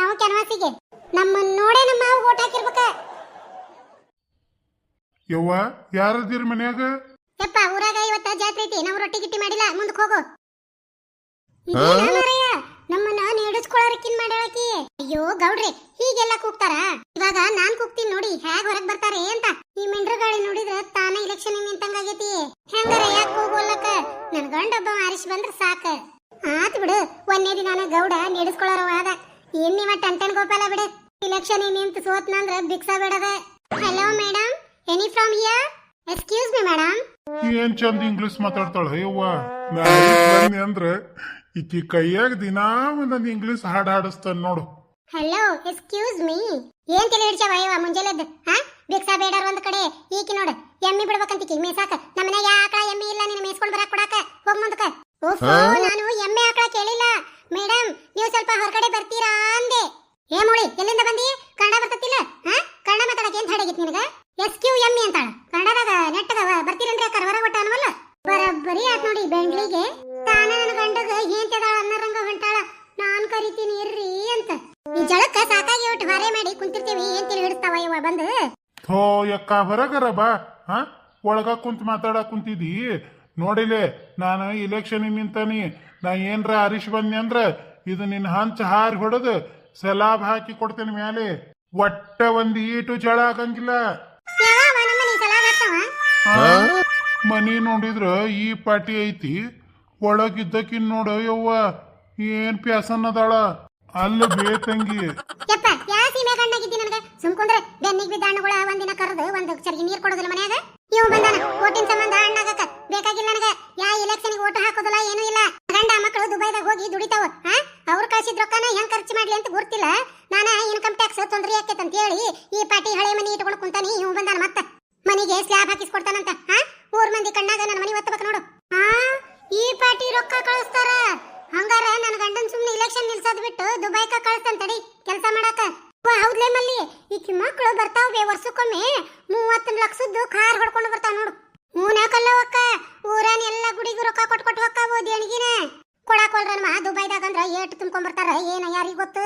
ನಾವು ಕ್ಯಾನ್ವಾಸಿಗೆ. ನಮ್ಮನ್ನ ನೋಡೇ ನಮ್ಮ ಮಾವು ಓಟ್ ಹಾಕಿರ್ಬೇಕ. ಯವ್ವ ಯಾರದಿರ ಮನ್ಯಾಗ? ಯಪ್ಪ ಊರಾಗ ಇವತ್ತ ಜಾತ್ರೆ ಐತಿ ನಾವು ರೊಟ್ಟಿ ಗಿಟ್ಟಿ ಮಾಡಿಲ್ಲ ಮುಂದಕ್ಕೆ ಹೋಗು. ಇದೇನಾ ಮಾರಾಯ? ನಮ್ಮನ್ನ ನೀಡಿಸ್ಕೊಳ್ಳೋರಕ್ಕಿನ್ ಮಾಡ್ಯಾಳಕಿ ಅಯ್ಯೋ ಗೌಡ್ರಿ ಹೀಗೆಲ್ಲ ಕೂಗ್ತಾರ? ಇವಾಗ ನಾನ್ ಕೂಗ್ತೀನಿ ನೋಡಿ ಹ್ಯಾಗ್ ಹೊರಗ್ ಬರ್ತಾರೆ ಅಂತ. ಈ ಮೆಂಡ್ರ ಗಾಳಿ ನೋಡಿದ್ರ ತಾನ ಇಲೆಕ್ಷನ್ ನಿಂತಂಗಾಗೈತಿ ಹೆಂಗಾರ ಯಾಕೆ ಕೂಗೋಲಕ್ಕ ನನ್ ಗಂಡ ಒಬ್ಬ ಆರಿಸಿ ಬಂದ್ರ ಸಾಕ. ಆತ್ ಬಿಡು ಒಂದೇ ದಿನಾನ ಗೌಡ ನೀಡಿಸ್ಕೊಳ್ಳೋರ ಆದ. ಏನ್ ನೀವ ಟಂಟನ್ ಗೋಪಾಲ ಬಿಡು? ಇಲೆಕ್ಷನ್ ನಿಂತು ಸೋತ್ನಂದ್ರ ಬಿಕ್ಸ ಬಿಡದ? Hello madam any from here excuse me madam ಏನ್ ಚಂದ ಇಂಗ್ಲಿಷ್ ಮಾತಾಡ್ತಾಳ? ಅಯ್ಯವ್ವ ನಾನು ಅಂದ್ರೆ ಈಕಿ ಕೈಯಾಗ ದಿನಾ ಒಂದೊಂದು ಇಂಗ್ಲಿಷ್ ಹಾಡ್ ಹಾಡಿಸ್ತಾನ ನೋಡು. ಹಲೋ ಎಕ್ಸ್ಕ್ಯೂಸ್ ಮೀ ಏನ್ ತಲೆ ಹಿಡ್ಸವ ಅಯ್ಯವ ಮುಂಜಾನೆದ್ದು ಹಾ? ಬಿಕ್ಸ ಬೇಡರ್ ಒಂದ್ ಕಡೆ. ಈಕಿ ನೋಡು ಎಮ್ಮಿ ಬಿಡ್ಬೇಕಂತ ಮೇಸಾಕ ನಮ್ಮನೆ ಯಾಕ ಎಮ್ಮಿ ಇಲ್ಲ? ನೀನು ಮೇಸ್ಕೊಂಡ್ ಬರಾಕ್ ಕೊಡಾಕ. ಹೋಗ್ ಮುಂದಕ್ಕ. ಓಫೋ ನಾನು ಎಮ್ಮೆ ಆಕಳ ಕೇಳಿಲ್ಲ. ಮೇಡಮ್ ನೀವು ಸ್ವಲ್ಪ ಹೊರಗಡೆ ಬರ್ತೀರಾ ಅಂದೆ. ಏ ಮೋಳಿ ಎಲ್ಲಿಂದ ಬಂದಿ? ಕನ್ನಡ ಬರ್ತತಿಲ್ಲ? ಹಾ? ಕನ್ನಡ ಮಾತಾಡಕ್ ಏನ್ ಹಾಡಾಗಿತ್ ನಿನಗ? ಎಸ್ ಕ್ಯೂ ಎಮ್ಮಿ ಅಂತಾಳ. ಕನ್ನಡದಾಗ ನೆಟ್ಟಗ ಬರ್ತೀರಂದ್ರೆ ಅಕ್ಕಾರ ಹೊರ ಒಟ್ಟ ಅನ್ವಲ್ಲ ಬರಬ್ಬರಿ ಆತ್ ನೋಡಿ ಬೆಂಗ್ಳಿಗೆ. ತಾನ ನನ್ನ ಗಂಡಗ ಏಂತದಾಳ ಅನ್ನರಂಗ ಹೊಂಟಾಳ. ನಾನ್ ಕರಿತೀನಿ ಇರ್ರಿ ಅಂತ. ಈ ಜಳಕ್ಕ ಸಾಕಾಗಿ ಒಟ್ಟು ಹೊರೆ ಮಾಡಿ ಕುಂತಿರ್ತೀವಿ ಏನ್ ತಿಳಿ ಹಿಡಿಸ್ತಾವ ಇವ ಬಂದು? ಥೋ ಯಕ್ಕ ಹೊರಗರ ಬಾ. ಹಾ? ಒಳಗ ಕುಂತ್ ಮಾತಾಡ ಕುಂತಿದಿ. ನೋಡಿಲೆ, ನಾನು ಇಲೆಕ್ಷನ್ ನಿಂತಾನಿ. ನಾ ಏನ್ರ ಅರಿಶ್ ಬಂದ್ನಿ ಅಂದ್ರೆ, ಇದು ನಿನ್ನ ಹಂಚ ಹಾರಿ ಹೊಡೆದು, ಸಲಾಬ್ ಹಾಕಿ ಕೊಡ್ತೇನೆ ಮ್ಯಾಲೆ. ಒಟ್ಟ ಒಂದ್ ಈಟು ಜಳ ಆ? ಮನಿ ನೋಡಿದ್ರ ಈ ಪಾಟಿ ಐತಿ. ಒಳಗಿದ್ದಕಿನ್ ನೋಡ ಯವ್ವ, ಏನ್ ಪ್ಯಾಸನ್ ಅದಾಳ ಅಲ್ಲ ಬೇ ತಂಗಿ. ಸುಮ್ಕೊಂಡ್ರೆ ಬೆನ್ನಿಗೆ ಬಿದ್ದ ಹಣ್ಣುಗಳ ಒಂದಿನ ಕರೆದು, ಒಂದು ನೀರ್ ಕೊಡೋದಿಲ್ಲ ಮನ್ಯಾಗ? ಇವ್ ಸಂಬಂಧ ಹಣ್ಣಾಗಕ. ಬೇಕಾಗಿಲ್ಲ ನನಗೆ. ಯಾ ಎಲೆಕ್ಷನ್ ಓಟ್ ಹಾಕೋದಿಲ್ಲ, ಏನೂ ಇಲ್ಲ. ಗಂಡ ಮಕ್ಕಳು ದುಬೈದಾಗ ಹೋಗಿ ದುಡಿತಾವ. ಹಾ ಅವ್ರು ಕಳ್ಸಿದ ರೊಕ್ಕನ ಹೆಂಗ್ ಖರ್ಚು ಮಾಡ್ಲಿ ಅಂತ ಗೊತ್ತಿಲ್ಲ. ನಾನ ಇನ್ಕಮ್ ಟ್ಯಾಕ್ಸ್ ತೊಂದ್ರೆ ಆಕೈತೆ ಅಂತ ಹೇಳಿ ಈ ಪಾಟಿ ಹಳೆ ಮನಿ ಇಟ್ಕೊಂಡು ಕುಂತಾನಿ ಇವ್ ಬಂದಾನ ಮತ್ತ. ಮನಿಗೆ ಸ್ಲ್ಯಾಬ್ ಹಾಕಿಸ್ಕೊಡ್ತಾನಂತ. ಹಾ ಊರ್ ಮಂದಿ ಕಣ್ಣಾಗ ನನ್ನ ಒತ್ತಬೇಕು ನೋಡು ಹಾ ಈ ಪಾಟಿ ರೊಕ್ಕ ಕಳಿಸ್ತಾರ ಹಂಗಾರ ನನ್ನ ಗಂಡನ್ ಸುಮ್ನೆ ಇಲೆಕ್ಷನ್ ನಿಲ್ಸೋದ್ ಬಿಟ್ಟು ದುಬೈಕ ಕಳಿಸ್ತಾನ ತಡಿ ಕೆಲಸ ಮಾಡಾಕ ವಾ, ಹೌದ್ಲೇ ಮಲ್ಲಿ ಈಕಿ ಮಕ್ಕಳು ಬರ್ತಾವೆ ವರ್ಷಕ್ಕೊಮ್ಮೆ ಮೂವತ್ತು ಲಕ್ಷದ್ದು ಕಾರ್ ಹೊಡ್ಕೊಂಡು ಬರ್ತಾವ ನೋಡು ಮೂನಾಕಲ್ಲವಕ್ಕ ಊರನ್ ಎಲ್ಲ ಗುಡಿಗೂ ರೊಕ್ಕ ಕೊಟ್ಟು ಕೊಟ್ಟು ಹೊಕ್ಕಾವು ದೇಣಿಗಿನ ಕೊಡಾಕೊಳ್ರ ನಮ್ಮ ದುಬೈದಾಗ ಅಂದ್ರ ಏಟ್ ತುಂಬ್ಕೊಂಡ್ ಬರ್ತಾರ ಏನ ಯಾರಿಗೆ ಗೊತ್ತು?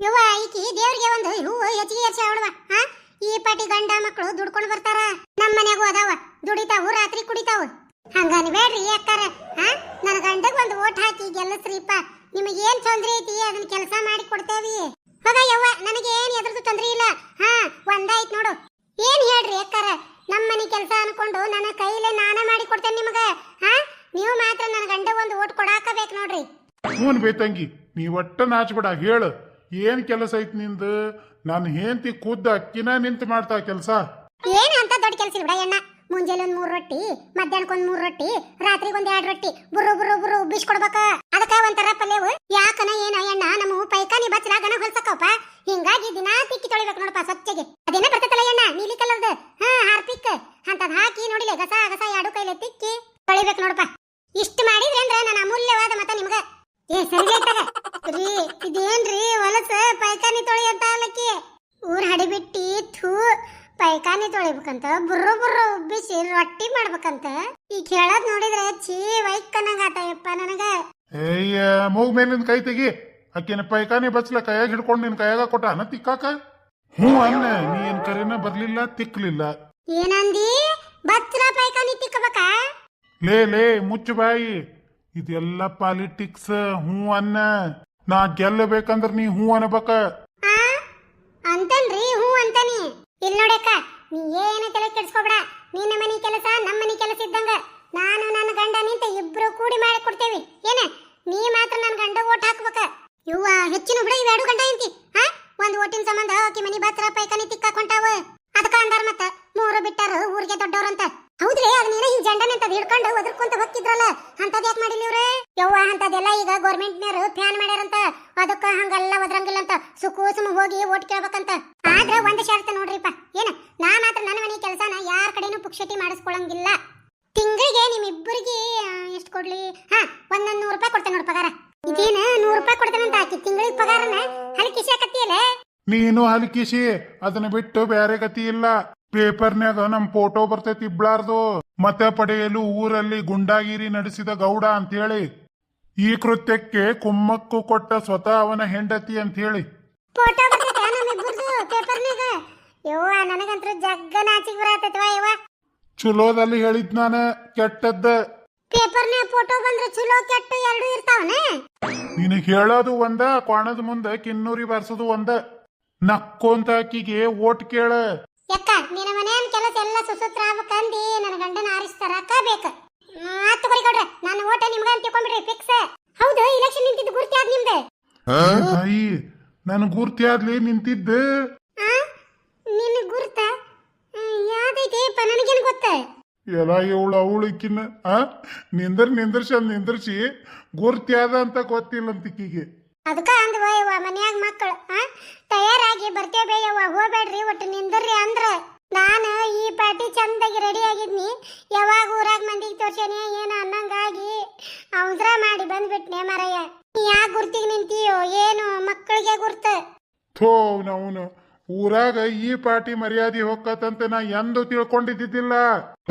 ಯವ್ವ, ಈಕಿ ದೇವ್ರಿಗೆ ಒಂದು ಹೂವು ಹೆಚ್ಚಿಗೆ ಹೆಚ್ಚಿ ಅವಳವ ಹಾ ಈ ಪಾಟಿ ಗಂಡ ಮಕ್ಕಳು ದುಡ್ಕೊಂಡು ಬರ್ತಾರ. ನಮ್ಮ ಮನೆಗೂ ಅದಾವ, ದುಡಿತಾವು, ರಾತ್ರಿ ಕುಡಿತಾವು. ಹಂಗ ಬೇಡ್ರಿ ಅಕ್ಕಾರ ಹಾ ನನ್ನ ಗಂಡಗ್ ಒಂದು ಓಟ್ ಹಾಕಿ ಗೆಲ್ಲಸ್ರಿಪ್ಪ. ನಿಮಗೆ ಏನ್ ತೊಂದ್ರೆ ಐತಿ? ಅದನ್ನ ಕೆಲಸ ಮಾಡಿ ಕೊಡ್ತೇವಿ. ಹೋಗ ಯವ್ವ ನನಗೆ ಏನ್ ಎದ್ರದ್ದು ತೊಂದ್ರೆ ಇಲ್ಲ ಹಾ ಒಂದಾಯ್ತು ನೋಡು ಏನ್ ಹೇಳ್ರಿ ಅಕ್ಕಾರ ನಮ್ಮ ಮನೆ ಕೆಲಸ ಅನ್ಕೊಂಡು ನನ್ನ ಕೈಲೇ ನಾನ ಮಾಡಿ ಕೊಡ್ತೇನೆ ನಿಮಗ ಹಾ ನೀವು ಮಾತ್ರ ನನ್ನ ಗಂಡ ಒಂದು ಓಟ್ ಕೊಡಾಕಬೇಕು ನೋಡ್ರಿ ಹ್ಞೂನ್ ಬೇತಂಗಿ ನೀ ಒಟ್ಟ ನಾಚ್ಬೇಡ, ಹೇಳು. ಏನ್ ಕೆಲಸ ಐತಿ ನಿಂದು? ನಾನು ಹೇಂತಿ ಕೂದ್ದ ಅಕ್ಕಿನ ನಿಂತು ಮಾಡ್ತಾ ಕೆಲಸ. ಏನ್ ಅಂತ ದೊಡ್ಡ ಕೆಲಸ ಬಿಡ ಅಣ್ಣ. ಮುಂಜಾನೆ ಒಂದ್ ಮೂರ್ ರೊಟ್ಟಿ ಮಧ್ಯಾಹ್ನಕ್ಕೆ ಒಂದ್ ಮೂರ್ ರೊಟ್ಟಿ, ರಾತ್ರಿಗೆ ಒಂದ್ ಎರಡ್ ರೊಟ್ಟಿ. ಬುರು ಬುರು ಬುರು ಉಬ್ಬಿಸ್ ಕೊಡ್ಬೇಕ. ಅದಕ್ಕ ಒಂಥರ ಪಲ್ಯವು. ಯಾಕನ ಏನ ಅಣ್ಣ, ನಮ್ಮ ಪೈಕಾನಿ ಬಚ್ಚಲಾಗನ ಹೊಲ್ಸಕ್ಕಪ್ಪ ಹಿಂಗಾಗಿ ದಿನಾ ತಿಕ್ಕಿ ತೊಳಿಬೇಕು ನೋಡಪ್ಪ ಸ್ವಚ್ಛಗೆ ಅದೇನ ಬರ್ತೈತಲ್ಲ ಅಣ್ಣ, ನೀಲಿ ಕಲರ್ದು. ಹಾ, ಹಾರ್ಪಿಕ್. ಅಂತದ್ ಹಾಕಿ ನೋಡಿಲೆ, ಗಸ ಗಸ, ಎರಡು ಕೈಲೆ ತಿಕ್ಕಿ ತೊಳಿಬೇಕು ನೋಡಪ್ಪ. ಇಷ್ಟು ಮಾಡಿದ್ರೆ ಅಂದ್ರೆ ನನ್ನ ಅಮೂಲ್ಯವಾದ ಮತ ನಿಮ್ಗ. ಏ ಸರಿ ರೀ ಇದೇನ್ರಿ ಹೊಲಸ ಪೈಕಾನಿ ತೊಳಿ ಅಂತ ಅಲ್ಲಕ್ಕಿ ಊರ್ ಹಡಿಬಿಟ್ಟಿ ಥೂ ಪೈಕಾನಿ ತೊಳಿಬೇಕಂತ ಬುರ್ರು ಬುರ್ರು ಉಬ್ಬಿಸಿ ರೊಟ್ಟಿ ಮಾಡ್ಬೇಕಂತ. ಈ ಕೇಳೋದ್ ನೋಡಿದ್ರೆ ಛೀ ವೈಕ್ಕನಂಗಾತಯಪ್ಪ ನನಗ. ಏಯ್ಯ ಮೂಗ್ ಮೇಲಿಂದ ಕೈ ತೆಗಿ. ಅಕ್ಕಿನ ಪೈಕಾನಿ ಬಚ್ಚಲ ಕೈಯಾಗ ಹಿಡ್ಕೊಂಡು ನಿನ್ ಕೈಯಾಗ ಕೊಟ್ಟ ಅನ್ನ ತಿಕ್ಕಾಕ? ಹ್ಞೂ ಅನ್ನ ನೀ ಏನ್ ಕರೆನ ಬರ್ಲಿಲ್ಲ ತಿಕ್ಲಿಲ್ಲ. ಏನಂದಿ? ಬಚ್ಚಲ ಪೈಕಾನಿ ತಿಕ್ಕಬೇಕಾ? ಲೇ ಲೇ ಮುಚ್ಚು ಬಾಯಿ. ಇದೆಲ್ಲ ಪಾಲಿಟಿಕ್ಸ್ ಹ್ಞೂ ಅನ್ನ ನಾ ಗೆಲ್ಲಬೇಕಂದ್ರ ನೀ ಹೂ ಅನ್ಬೇಕ. ಅಂತನ್ರಿ ಹ್ಞೂ ಅಂತನಿ. ಇಲ್ಲಿ ನೋಡಕ್ಕ ನೀ ಏನು ತಲೆ ಕೆಡಿಸ್ಕೊಬೇಡ. ನಿನ್ನ ಮನಿ ಕೆಲಸ ನಮ್ಮ ಮನಿ ಕೆಲಸ ಇದ್ದಂಗ. ನಾನು ನನ್ನ ಗಂಡ ನಿಂತ ಇಬ್ರು ಕೂಡಿ ಮಾಡಿ ಕೊಡ್ತೇವಿ. ಏನ? ನೀ ಮಾತ್ರ ನನ್ನ ಗಂಡ ಓಟ್ ಹಾಕ್ಬೇಕ. ಇವ್ವ ಹೆಚ್ಚಿನ ಬಿಡ ಇವೆರಡು ಗಂಡ ಇಂತಿ ಹಾ ಒಂದ್ ಓಟಿನ ಸಂಬಂಧ ಆಕಿ ಮನಿ ಬಾತ್ರ ಪೈಕಾನಿ ತಿಕ್ಕಾಕೊಂಟಾವ ಅದಕ್ಕ ಅಂದಾರ ಮತ್ತ ಮೂರು ಬಿಟ್ಟಾರ ಊರಿಗೆ ದೊಡ್ಡವ್ರಂತ ಹೌದ್ರಿ ಅದ್ ನೀನ ಹಿಂಗ್ ಜಂಡ ನಿಂತದ್ ಹಿಡ್ಕೊಂಡು ಒದರ್ಕೊಂತ ಹೋಗ್ತಿದ್ರಲ್ಲ ಅಂತದ್ ಯಾಕೆ ಮಾಡಿಲ್ಲ ಇವ್ರೆ ಯವ್ವ ಅಂತದೆಲ್ಲ ಈಗ ಗೌರ್ಮೆಂಟ್ನರು ಫ್ಯಾನ್ ಮಾಡ್ಯಾರಂತ ಅದಕ್ಕ ಹಂಗೆಲ್ಲ ಒದ್ರಂಗಿಲ್ಲ ಅಂತ ಸುಖೂಸುಮ ಹೋಗಿ ಓಟ್ ಕೇಳ್ಬೇಕಂತ. ಆದ್ರ ಒಂದ್ ಶರ್ತ್ ನೋಡ್ರಿಪ್ಪ. ಏನ? ನಾ ಮಾತ್ರ ನನ್ನ ಮನೆ ಕೆಲಸನ ಯಾರ ಕಡೆನೂ ಪುಕ್ಷಟಿ ಮಾಡಿಸ್ಕೊಳಂಗಿಲ್ಲ. ತಿಂಗಳಿಗೆ ನಿಮ್ಮಿಬ್ಬರಿಗೆ ಎಷ್ಟು ಕೊಡ್ಲಿ? ಹಾ ಒಂದೊಂದು ನೂರು ರೂಪಾಯಿ ಕೊಡ್ತೇನೆ ನೋಡ್ ಪಗಾರ. ಇದೇನ ನೂರು ರೂಪಾಯಿ ಕೊಡ್ತೇನಂತ ಆಕಿ ತಿಂಗಳಿಗೆ ಪಗಾರನ? ಅಲ್ಲಿ ಕಿಸಿ ಹಾಕತ್ತಿಯಲ್ಲ? ನೀನು ಹಲ್ಕಿಸಿ ಅದನ್ನ ಬಿಟ್ಟು ಬೇರೆ ಗತಿ ಇಲ್ಲ. ಪೇಪರ್ನ್ಯಾಗ ನಮ್ ಫೋಟೋ ಬರ್ತೈತಿ ಇಬ್ಳಾರ್ದು. ಮತ ಪಡೆಯಲು ಊರಲ್ಲಿ ಗುಂಡಾಗಿರಿ ನಡೆಸಿದ ಗೌಡ ಅಂತೇಳಿ ಈ ಕೃತ್ಯಕ್ಕೆ ಕುಮ್ಮಕ್ಕು ಕೊಟ್ಟ ಸ್ವತಃ ಅವನ ಹೆಂಡತಿ ಅಂತ ಹೇಳಿ ಫೋಟೋ ಬರ್ತೈತೆ ನಮ್ಮಿಬ್ಬರದು ಪೇಪರ್ನಾಗ ಯವ್ವ ನನಗಂತೂ ಜಗ್ಗ ನಾಚಿಗೆ ಬರತೈತವ ಯವ್ವ. ಚಲೋದಲ್ಲಿ ಹೇಳಿದ್ ನಾನು ಕೆಟ್ಟದ್ದ. ಪೇಪರ್ನಾಗ ಫೋಟೋ ಬಂದ್ರೆ ಚಲೋ ಕೆಟ್ಟ ಎರಡು ಇರ್ತಾವನೆ? ನಿನಗೆ ಹೇಳೋದು ಒಂದ ಕೋಣದ ಮುಂದೆ ಕಿನ್ನೂರಿ ಬರ್ಸೋದು ಒಂದ. ನಕ್ಕೊಂತ ಆಕಿಗೆ ಓಟ್ ಕೇಳ. ಯಕ್ಕ ನಿನ್ನ ಮನೆಯನ್ ಕೆಲಸ ಎಲ್ಲ ಸುಸೂತ್ರ ಆಗ್ಬೇಕಂದಿ ನನ್ನ ಗಂಡನ ಆರಿಸ್ತಾರ ಅಕ್ಕ ಮಾತು ಕೊಡಿ ಕೊಡ್ರೆ ನನ್ನ ಓಟ ನಿಮ್ಗೆ ಅಂತ ತಿಳ್ಕೊಂಡ್ಬಿಡ್ರಿ ಫಿಕ್ಸ್ ಹೌದು ಇಲೆಕ್ಷನ್ ನಿಂತಿದ್ದು ಗುರ್ತಿ ಆದ್ ನಿಮ್ದೆ? ತಾಯಿ ನನ್ ಗುರ್ತಿ ಆದ್ಲಿ ನಿಂತಿದ್ದ. ನಿನ್ನ ಗುರ್ತ? ಯಾವ್ದೈತೆ ನನಗೇನು ಗೊತ್ತ? ಎಲ್ಲ ಇವಳು ಅವಳಿಕಿನ್ನ ಆ? ನಿಂದರ್ ನಿಂದರ್ಸಂದ್ ನಿಂದರ್ಸಿ ಗುರ್ತಿ ಅದ ಅಂತ ಗೊತ್ತಿಲ್ಲ ಅಂತಿಕಿಗೆ ಅದಕ್ಕ ಅಂದ್ವ ಯವ್ವ ಮನ್ಯಾಗ ಮಕ್ಕಳು ಆ? ತಯಾರಾಗಿ ಬರ್ತೇವೆ ಯವ್ವ ಹೋಗ್ಬೇಡ್ರಿ ಒಟ್ಟು ನಿಂದರ್ರಿ ಅಂದ್ರ. ನಾನು ಈ ಪಾರ್ಟಿ ಚಂದಾಗಿ ರೆಡಿ ಆಗಿದ್ನಿ. ಯಾವಾಗ ಊರಾಗ ಮಂದಿಗೆ ತೋರ್ಸೇನೆ ಏನು ಅನ್ನಂಗಾಗಿ ಅವಸರ ಮಾಡಿ ಬಂದ್ಬಿಟ್ನೆ ಮರಯ್ಯ ಯಾ ಗುರ್ತಿಗೆ ನಿಂತೀಯೋ ಏನು ಮಕ್ಕಳಿಗೆ ಗುರ್ತ? ಥೋ ಅವನು. ಊರಾಗ ಈ ಪಾರ್ಟಿ ಮರ್ಯಾದೆ ಹೊಕ್ಕತ್ತಂತ ನಾ ಎಂದು ತಿಳ್ಕೊಂಡಿದ್ದಿದ್ದಿಲ್ಲ.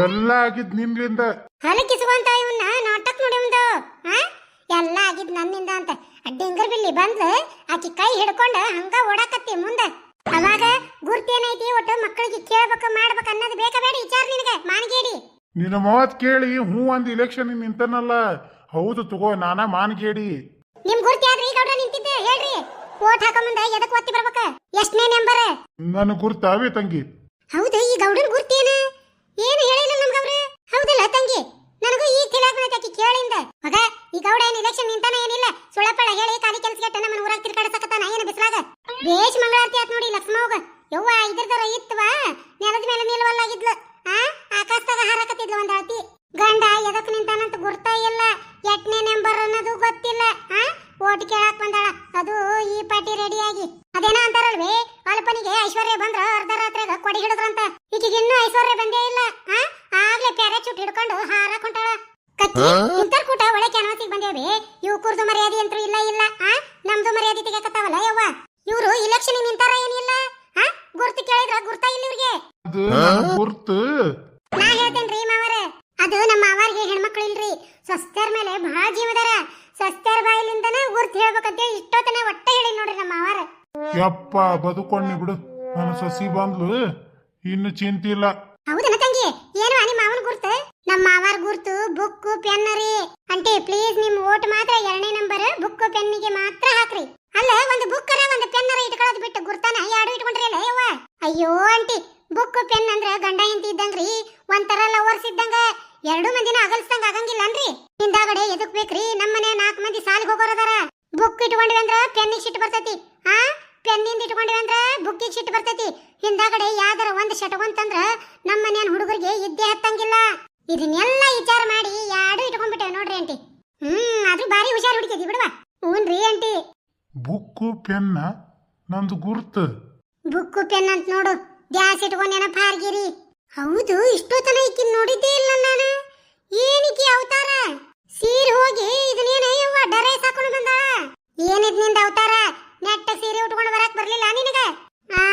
ಎಲ್ಲ ಆಗಿದ್ ನಿಮ್ಲಿಂದ. ಹಲಕಿಸುವಂತ ಇವನ್ನ ನಾಟಕ ನೋಡಿ ಒಂದು ಎಲ್ಲ ಆಗಿದ್ ನನ್ನಿಂದ ಅಂತ. ಡಿಂಗರ್ ಬಿಲ್ಲಿ ಬಂದ್ಲು ಆಕಿ ಕೈ ಹಿಡ್ಕೊಂಡು ಹಂಗ ಓಡಾಕತ್ತಿ ಮುಂದ. ಅವಾಗ ಗುರ್ತೇನೈತಿ ಒಟ್ಟು ಮಕ್ಕಳಿಗೆ ಕೇಳ್ಬೇಕು ಮಾಡ್ಬೇಕು ಅನ್ನೋದು ಬೇಕಾ ಬೇಡ ವಿಚಾರ ನಿನಗೆ ಮಾನಗೇಡಿ. ನಿನ್ನ ಮಾತ್ ಕೇಳಿ ಹ್ಞೂ ಒಂದ್ ಇಲೆಕ್ಷನ್ ನಿಂತನಲ್ಲ. ಹೌದು ತಗೋ ನಾನ ಮಾನಗೇಡಿ. ನಿಮ್ ಗುರ್ತಿ ಆದ್ರಿ ಗೌಡ್ರ ನಿಂತಿದ್ದೆ ಹೇಳ್ರಿ. ಓಟ್ ಹಾಕೋ ಮುಂದೆ ಎದಕ್ ಒತ್ತಿ ಬರ್ಬೇಕ? ಎಷ್ಟನೇ ನಂಬರ್ ನನ್ನ ಗುರ್ತಾವೆ ತಂಗಿ. ಹೌದು ಈ ಗೌಡನ್ ಗುರ್ತೇನ ಏನು ಹೇಳಿಲ್ಲ ನಮ್ಗ ಅವ್ರು ಹೌದಲ್ಲ ತಂಗಿ? ನನಗೂ ಈ ಆಕಿ ಕೇಳಿಂದ. ಮಗ ಈ ಗೌಡ ಏನ್ ಇಲೆಕ್ಷನ್ ನಿಂತಾನ ಏನಿಲ್ಲ ಸುಳಪಳ ಹೇಳಿ ಕಾಲಿ ಕೆಲಸ ಕೆಟ್ಟ ನಮ್ಮನ್ನ ಊರಾಗ ತಿರ್ಗಾಡಸಕತ್ತಾನ ಏನು ಬಿಸ್ಲಾಗ? ಬೇಷ್ ಮಂಗಳಾರತಿ ಆತ್ ನೋಡಿ ಲಕ್ಷ್ಮವ್ಗ ಯವ್ವ ಇದ್ರದರ ಇತ್ತವ ನೆಲದ ಮೇಲೆ ನಿಲ್ವಲ್ಲಾಗಿದ್ಲು. ಆ ಆಕಾಶದಾಗ ಹಾರಕತಿದ್ಲು ಒಂದ್ ಅಳತಿ. ಗಂಡ ಎದಕ್ ನಿಂತಾನಂತ ಗುರ್ತಾ ಇಲ್ಲ. ಎಟ್ನೇ ನಂಬರ್ ಅನ್ನೋದು ಗೊತ್ತಿಲ್ಲ. ಆ ಓಟ್ ಕೇಳಾಕ್ ಬಂದಾಳ. ಅದು ಈ ಪಾರ್ಟಿ ರೆಡಿಯಾಗಿ ಅದೇನೋ ಅಂತಾರಲ್ವೇ? ಅಲ್ಪನಿಗೆ ಐಶ್ವರ್ಯ ಬಂದ್ರ ಅರ್ಧ ರಾತ್ರಿಗ ಕೊಡಿ ಹಿಡಿದ್ರಂತ. ಈಕಿಗೆ ಇನ್ನೂ ಐಶ್ವರ್ಯ ಬಂದೇ ಇಲ್ಲ. ಆ? ಆಗ್ಲೇ ಪ್ಯಾರಾಚೂಟ್ ಹಿಡ್ಕೊಂಡು ಹಾರ ಕೊಂಟಾಳ ಕತ್ತಿ ಇಂತರ್ ಕೂಟ ಒಳ್ಳೆ ಕ್ಯಾನ್ವಾಸಿಗೆ ಬಂದೇವಿ. ಇವು ಕುರ್ದು ಮರ್ಯಾದೆ ಅಂತೂ ಇಲ್ಲ ಇಲ್ಲ. ಆ? ನಮ್ದು ಮರ್ಯಾದೆ ತೆಗಿಯಕತ್ತಾವಲ್ಲ ಯವ್ವ? ಇವರು ಇಲೆಕ್ಷನ್ ನಿಂತಾರ ಏನಿಲ್ಲ. ಆ? ಗುರ್ತು ಕೇಳಿದ್ರ ಗುರ್ತಾ ಇಲ್ಲ ಇವ್ರಿಗೆ? ಅದು ನನ್ ಗುರ್ತು. ನಾ ಹೇಳ್ತೇನ್ರಿ ಮಾವರ. ಅದು ನಮ್ಮ ಮಾವರಿಗೆ ಹೆಣ್ಮಕ್ಳು ಇಲ್ರಿ. ಸ್ವಸ್ಥರ ಮೇಲೆ ಬಹಳ ಜೀವದಾರ ಸ್ವಸ್ಥರ ಬಾಯಿಲಿಂದನ ಗುರ್ತು ಹೇಳ್ಬೇಕಂತೇಳಿ ಇಷ್ಟೊತ್ತನ ಒಟ್ಟ ಹೇಳಿ ನೋಡ್ರಿ ನಮ್ಮ ಮಾವಾರ. ಯಪ್ಪ ಬದುಕೊಂಡಿ ಬಿಡು. ನನ್ನ ಸಸಿ ಬಂದ್ಲು. ಇನ್ನು ಚಿಂತೆ ಇಲ್ಲ. ಹೌದನ ತಂಗಿ? ಏನು ನಿಮ್ಮ ಮಾವನ ಗುರ್ತು? ನಮ್ಮ ಮಾವಾರ ಗುರ್ತು ಬುಕ್ ಪೆನ್ ರೀ. ಅಂಟಿ ಪ್ಲೀಸ್ ನಿಮ್ ಓಟ್ ಮಾತ್ರ ಎರಡನೇ ನಂಬರ್. ಬುಕ್ ಪೆನ್ನಿಗೆ ಮಾತ್ರ ಹಾಕ್ರಿ. ಅಲ್ಲ ಒಂದು ಬುಕ್ ಅರ ಒಂದು ಪೆನ್ ಅರ ಇಟ್ಕೊಳ್ಳೋದು ಬಿಟ್ಟು ಗುರ್ತಾನ ಎರಡು ಇಟ್ಕೊಂಡ್ರಿ ಅಲ್ಲ ಯವ್ವ? ಅಯ್ಯೋ ಅಂಟಿ ಬುಕ್ ಪೆನ್ ಅಂದ್ರೆ ಗಂಡ ಹೆಂಡತಿ ಇದ್ದಂಗ್ರಿ. ಒಂಥರ ಲವರ್ಸ್ ಇದ್ದಂಗ. ಎರಡು ಮಂದಿನ ಅಗಲ್ಸ್ದಂಗ ಆಗಂಗಿಲ್ಲ ಅನ್ರಿ. ಹಿಂದಾಗಡೆ ಎದಕ್ ಬೇಕ್ರಿ ನಮ್ಮನೆ ನಾಲ್ಕು ಮಂದಿ ಸಾಲಿಗೆ ಹೋಗೋರದಾರ. ಬುಕ್ ಇಟ್ಕೊಂಡ್ವಿ ಅಂದ್ರ ಪೆನ್ನಿಗೆ ಸಿಟ್ಟು ಬರ್ತೈತಿ. ಆ? ಪೆನ್ನಿಂದ ಇಟ್ಕೊಂಡ್ವಿ ಅಂದ್ರ ಬುಕ್ಕಿಗೆ ಸಿಟ್ಟು ಬರ್ತೈತಿ. ಹಿಂದಾಗಡೆ ಯಾವ್ದಾರ ಒಂದ್ ಶಟಗೊಂತಂದ್ರ ನಮ್ಮ ಮನೆಯನ್ ಹುಡುಗರಿಗೆ ಇದ್ದೇ ಹತ್ತಂಗಿಲ್ಲ. ಇದನ್ನೆಲ್ಲ ವಿಚಾರ ಮಾಡಿ ಯಾಡು ಇಟ್ಕೊಂಡ್ಬಿಟ್ಟೆ ನೋಡ್ರಿ ಆಂಟಿ. ಹ್ಮ್ ಆದ್ರೂ ಬಾರಿ ಹುಷಾರ್ ಹುಡುಕಿದಿ ಬಿಡುವ. ಹ್ಞೂನ್ರಿ ಆಂಟಿ. ಬುಕ್ಕು ಪೆನ್ನ ನಂದು ಗುರ್ತು. ಬುಕ್ಕು ಪೆನ್ ಅಂತ ನೋಡು. ಗ್ಯಾಸ್ ಇಟ್ಕೊಂಡೇನ ಪಾರ್ಗಿರಿ ಹೌದು ಹೌದು ತನ ಈಕಿನ್ ನೋಡಿದ್ದೇ ಇಲ್ಲ ನಾನು ಏನಿಕಿ ಅವತಾರ ಸೀರೆ ಹೋಗಿ ಇದನ್ನೇನ ಯವ್ವ ಡರೇಸ್ ಹಾಕೊಂಡು ಬಂದಾಳ ಏನಿದ್ನಿಂದ ಅವತಾರ ನೆಟ್ಟ ಸೀರೆ ಉಟ್ಕೊಂಡು ಬರಕ್ ಬರ್ಲಿಲ್ಲ ನಿನಗ ಆ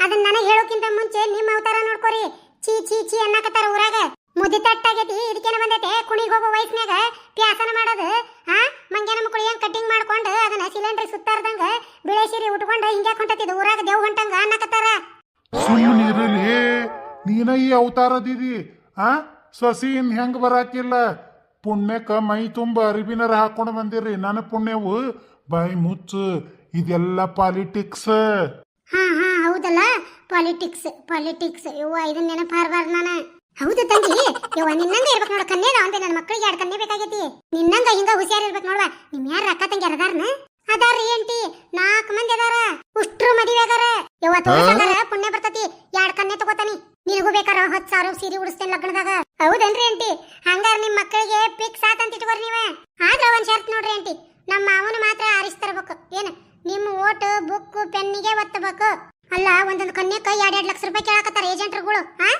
ಅದನ್ನ ನನಗೆ ಹೇಳೋಕ್ಕಿಂತ ಮುಂಚೆ ನಿಮ್ಮ ಅವತಾರ ನೋಡ್ಕೊರಿ ಚೀ ಚೀ ಚೀ ಅನ್ನಕತ್ತಾರ ಊರಾಗ ಮುದಿ ತಟ್ಟಾಗೈತಿ ಇದಕ್ಕೇನ ಬಂದೈತೆ ಕುಣಿಗ್ ಹೋಗೋ ವಯಸ್ನ್ಯಾಗ ಪ್ಯಾಸನ ಮಾಡೋದು ಆ ಮಂಗ್ಯಾನ ಮಕ್ಕಳು ಏನ್ ಕಟಿಂಗ್ ಮಾಡ್ಕೊಂಡು ಅದನ್ನ ಸಿಲಿಂಡರ್ ಸುತ್ತಾರ್ದಂಗ ಬಿಳೆ ಸೀರೆ ಉಟ್ಕೊಂಡು ಹಿಂಗ್ಯಾಕ್ ಹೊಂಟತಿದ್ ಊರಾಗ ದೇವ್ ಹೊಂಟಂಗ ಅನ್ನಕತ್ತಾರ. ಸುಮ್ಮನೆ ಇರಲಿ ನೀನ ಈ ಅವತಾರದಿದಿ ಆ? ಸೊಸಿನ್ ಹೆಂಗ್ ಬರಾಕಿಲ್ಲ? ಪುಣ್ಯಕ್ಕ ಮೈ ತುಂಬ ಅರಿಬಿನರ ಹಾಕೊಂಡು ಬಂದಿರಿ ನನ್ನ ಪುಣ್ಯವು ಬಾಯಿ ಮುಚ್ಚು. ಇದೆಲ್ಲ ಪಾಲಿಟಿಕ್ಸ್ ಹಾ ಹಾ ಹೌದಲ್ಲ? ಪಾಲಿಟಿಕ್ಸ್ ಪಾಲಿಟಿಕ್ಸ್ ಯವ್ವ ಇದನ್ನ ನೆನಪಾರ್ಬಾರ್ದು ನಾನು. ಹೌದು ತಂಗಿ. ಯವ್ವ ನಿನ್ನಂಗ ಇರ್ಬೇಕು ನೋಡ ಕನ್ನೇ ಒಂದೇ ನನ್ನ ಮಕ್ಕಳಿಗೆ ಎರಡು ಕನ್ಯೆ ಬೇಕಾಗೈತಿ. ನಿನ್ನಂಗ ಹಿಂಗ ಹುಷಾರ್ ಇರ್ಬೇಕು ನೋಡ್ವ. ನಿಮ್ ಯಾರ ಅಕ್ಕ ತಂಗಿ ಅದಾರನ ಅದಾರ್ರಿ ಏಂಟಿ ನಾಲ್ಕು ಮಂದಿ ಅದಾರ. ಉಷ್ಟ್ರು ಮದುವೆ ಅದಾರ ಯವ್ವ ತೋರ್ಸಂಗಾರ ಪುಣ್ಯ ಬರ್ತತಿ. ಎರಡ್ ಕನ್ನೆ ತಗೋತಾನಿ. ನಿನಗೂ ಬೇಕಾರ ಹತ್ತು ಸಾವಿರ ಸೀರೆ ಉಡಿಸ್ತೇನೆ ಲಗ್ನದಾಗ. ಹೌದನ್ರಿ ಏಂಟಿ ಹಂಗಾರ ನಿಮ್ ಮಕ್ಕಳಿಗೆ ಪಿಕ್ಸ್ ಆತಂತ ಇಟ್ಕೋರಿ ನೀವ. ಆದ್ರ ಒಂದ್ ಶರ್ತ್ ನೋಡ್ರಿ ಏಂಟಿ ನಮ್ಮ ಮಾವನ ಮಾತ್ರ ಆರಿಸ್ತರ್ಬೇಕು ಏನ ನಿಮ್ಮ ಓಟು ಬುಕ್ ಪೆನ್ನಿಗೆ ಒತ್ತಬೇಕು. ಅಲ್ಲ ಒಂದೊಂದು ಕನ್ಯಕ್ಕ ಎರಡ್ ಎರಡ್ ಲಕ್ಷ ರೂಪಾಯಿ ಕೇಳಾಕತ್ತಾರ ಏಜೆಂಟ್ರುಗಳು ಹಾ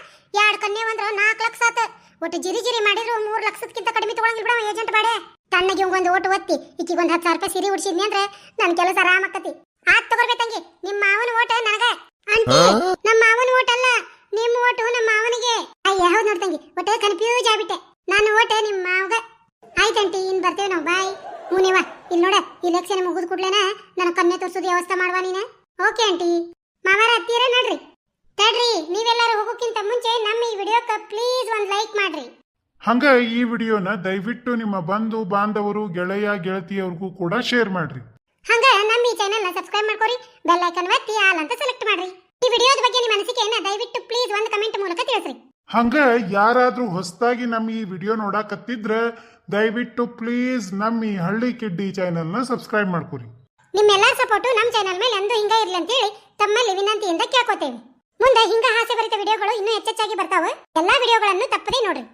ಎರಡ್ ಕನ್ಯೆ ಬಂದ್ರ ನಾಲ್ಕು ಲಕ್ಷ ಆತ. ಒಟ್ಟು ಜಿರಿ ಜಿರಿ ಮಾಡಿದ್ರು ಮೂರು ಲಕ್ಷಕ್ಕಿಂತ ಕಡಿಮೆ ತಗೊಳಂಗಿಲ್ಲ ಬಿಡವ ಏಜೆಂಟ್ ಬಾಡೆ. ತಣ್ಣಗೆ ಒಂದು ಓಟು ಒತ್ತಿ, ಈಕಿಗೆ ಒಂದು ಹತ್ತು ಸಾವಿರ ರೂಪಾಯಿ ಸಿರಿ ಉಡ್ಸಿದ್ನಿ ಅಂದ್ರೆ ನನ್ ಕೆಲಸ ಆರಾಮ್ ಆಕತಿ ಆತ್ ತಗೋರ್ಬೇಕಂಗಿ ನಿಮ್ಮ ಮಾವನ ಓಟ ನನಗೆ. ಅಂಟಿ ನಮ್ಮ ಮಾವನ ಓಟ್ ಅಲ್ಲ ನಿಮ್ಮ ಓಟು ನಮ್ಮ ಮಾವನಿಗೆ ಅಯ್ಯ ಹೌದು ನೋಡ್ತಂಗಿ ಒಟ್ಟು ಕನ್ಫ್ಯೂಸ್ ಆಗ್ಬಿಟ್ಟೆ ನಾನು ಓಟ್ ನಿಮ್ಮ ಮಾವಗ ಆಯ್ತಂಟಿ ಇನ್ ಬರ್ತೇವೆ ನಾವು ಬಾಯ್ ಹ್ಞೂ ನೀವ ಇಲ್ಲಿ ನೋಡ ಇಲೆಕ್ಷನ್ ಮುಗಿದ ಕೂಡ್ಲೇನ ನನ್ನ ಕನ್ಯೆ ತೋರ್ಸೋದು ವ್ಯವಸ್ಥೆ ಮಾಡುವ ನೀನ ಓಕೆ ಆಂಟಿ ಮಾವಾರ ಹತ್ತೀರ ನಡ್ರಿ ತಡ್ರಿ ನೀವೆಲ್ಲರೂ ಹೋಗೋಕ್ಕಿಂತ ಮುಂಚೆ ಪ್ಲೀಸ್ ಒಂದು ಲೈಕ್ ಮಾಡ್ರಿ. ಹಂಗ ಈ ವಿಡಿಯೋನ ದಯವಿಟ್ಟು ನಿಮ್ಮ ಬಂಧು ಬಾಂಧವರು ಗೆಳೆಯ ಗೆಳತಿಯವ್ರಿಗೂ ಕೂಡ ಶೇರ್ ಮಾಡ್ರಿ. ಹಂಗ ನಮ್ಮ ಈ ಚಾನೆಲ್ನ ಸಬ್ಸ್ಕ್ರೈಬ್ ಮಾಡ್ಕೊರಿ ಬೆಲ್ ಐಕನ್ ಒತ್ತಿ ಆಲ್ ಅಂತ ಸೆಲೆಕ್ಟ್ ಮಾಡ್ರಿ. ಈ ವಿಡಿಯೋದ ಬಗ್ಗೆ ನಿಮ್ಮ ಅನಿಸಿಕೆಯನ್ನ ದಯವಿಟ್ಟು ಪ್ಲೀಸ್ ಒಂದು ಕಮೆಂಟ್ ಮೂಲಕ ತಿಳಿಸ್ರಿ. ಹಂಗ ಯಾರಾದ್ರೂ ಹೊಸದಾಗಿ ನಮ್ಮ ಈ ವಿಡಿಯೋ ನೋಡಾಕತ್ತಿದ್ರ ದಯವಿಟ್ಟು ಪ್ಲೀಸ್ ನಮ್ಮ ಈ ಹಳ್ಳಿ ಕಿಡ್ಡಿ ಚಾನೆಲ್ನ ಸಬ್ಸ್ಕ್ರೈಬ್ ಮಾಡ್ಕೊರಿ. ನಿಮ್ಮೆಲ್ಲರ ಸಪೋರ್ಟು ನಮ್ಮ ಚಾನೆಲ್ ಮೇಲೆ ಎಂದೂ ಹಿಂಗ ಇರ್ಲಿ ಅಂತೇಳಿ ತಮ್ಮಲ್ಲಿ ವಿನಂತಿಯಿಂದ ಕೇಳ್ಕೊತೇವೆ. ಮುಂದೆ ಹಿಂಗ ಹಾಸ್ಯಭರಿತ ವಿಡಿಯೋಗಳು ಇನ್ನೂ ಹೆಚ್ಚೆಚ್ಚಾಗಿ ಬರ್ತಾವೆ. ಎಲ್ಲಾ ವಿಡಿಯೋಗಳನ್ನು ತಪ್ಪದೇ ನೋಡ್ರಿ.